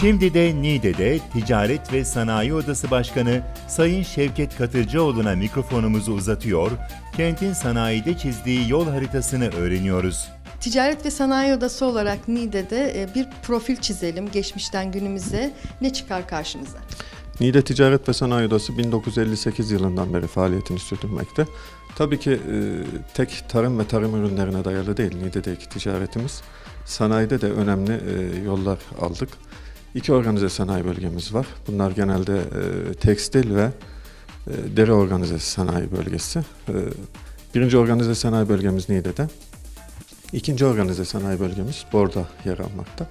Şimdi de Niğde'de Ticaret ve Sanayi Odası Başkanı Sayın Şevket Katırcıoğlu'na mikrofonumuzu uzatıyor, kentin sanayide çizdiği yol haritasını öğreniyoruz. Ticaret ve Sanayi Odası olarak Niğde'de e, bir profil çizelim geçmişten günümüze. Ne çıkar karşımıza? Niğde Ticaret ve Sanayi Odası 1958 yılından beri faaliyetini sürdürmekte. Tabii ki e, tek tarım ve tarım ürünlerine dayalı değil Niğde'deki ticaretimiz. Sanayide de önemli e, yollar aldık. İki organize sanayi bölgemiz var. Bunlar genelde e, tekstil ve e, deri organize sanayi bölgesi. E, birinci organize sanayi bölgemiz Niğde'de. İkinci organize sanayi bölgemiz Bor'da yer almakta.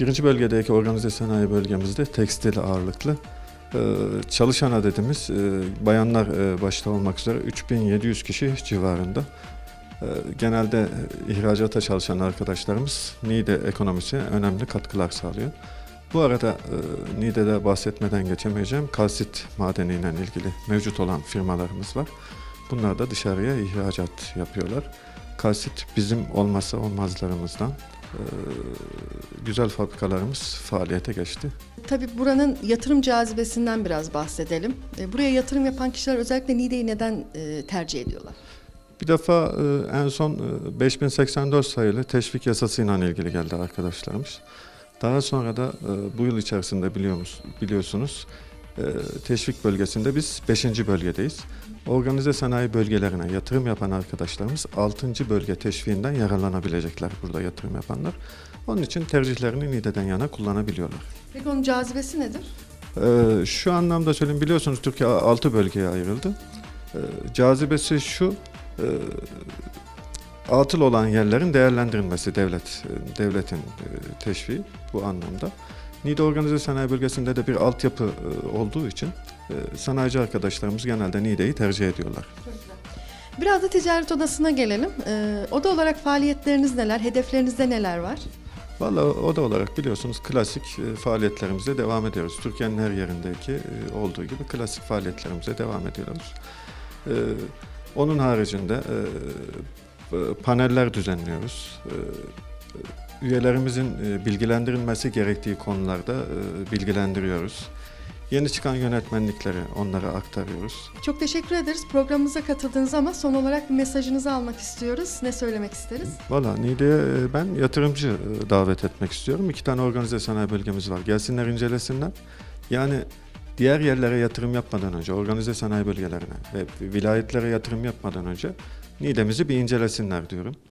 Birinci bölgedeki organize sanayi bölgemizde tekstil ağırlıklı. Ee, çalışan adedimiz e, bayanlar e, başta olmak üzere 3700 kişi civarında. Ee, genelde e, ihracata çalışan arkadaşlarımız Niğde ekonomisine önemli katkılar sağlıyor. Bu arada e, Niğde'de bahsetmeden geçemeyeceğim kalsit madeniyle ilgili mevcut olan firmalarımız var. Bunlar da dışarıya ihracat yapıyorlar. Kalsit bizim olmazsa olmazlarımızdan. Ee, güzel fabrikalarımız faaliyete geçti. Tabii buranın yatırım cazibesinden biraz bahsedelim. E, Buraya yatırım yapan kişiler özellikle Niğde'yi neden e, tercih ediyorlar? Bir defa e, en son e, 5084 sayılı teşvik yasasıyla ilgili geldi arkadaşlarımız. Daha sonra da e, bu yıl içerisinde biliyor mus- biliyorsunuz e, teşvik bölgesinde biz 5. bölgedeyiz. Organize sanayi bölgelerine yatırım yapan arkadaşlarımız 6. bölge teşviğinden yararlanabilecekler burada yatırım yapanlar. Onun için tercihlerini Niğde'den yana kullanabiliyorlar. Peki onun cazibesi nedir? Ee, şu anlamda söyleyeyim biliyorsunuz Türkiye 6 bölgeye ayrıldı. Ee, cazibesi şu e, atıl olan yerlerin değerlendirilmesi devlet e, devletin e, teşviği bu anlamda. Niğde Organize Sanayi Bölgesi'nde de bir altyapı e, olduğu için sanayici arkadaşlarımız genelde Niğde'yi tercih ediyorlar. Biraz da ticaret odasına gelelim. Oda olarak faaliyetleriniz neler? Hedeflerinizde neler var? Valla oda olarak biliyorsunuz klasik faaliyetlerimize devam ediyoruz. Türkiye'nin her yerindeki olduğu gibi klasik faaliyetlerimize devam ediyoruz. Onun haricinde paneller düzenliyoruz. E, e, üyelerimizin e, bilgilendirilmesi gerektiği konularda e, bilgilendiriyoruz. Yeni çıkan yönetmenlikleri onlara aktarıyoruz. Çok teşekkür ederiz programımıza katıldığınız ama son olarak bir mesajınızı almak istiyoruz. Ne söylemek isteriz? Valla Niğde'ye e, ben yatırımcı davet etmek istiyorum. İki tane organize sanayi bölgemiz var. Gelsinler incelesinler. Yani diğer yerlere yatırım yapmadan önce, organize sanayi bölgelerine ve vilayetlere yatırım yapmadan önce Niğde'mizi bir incelesinler diyorum.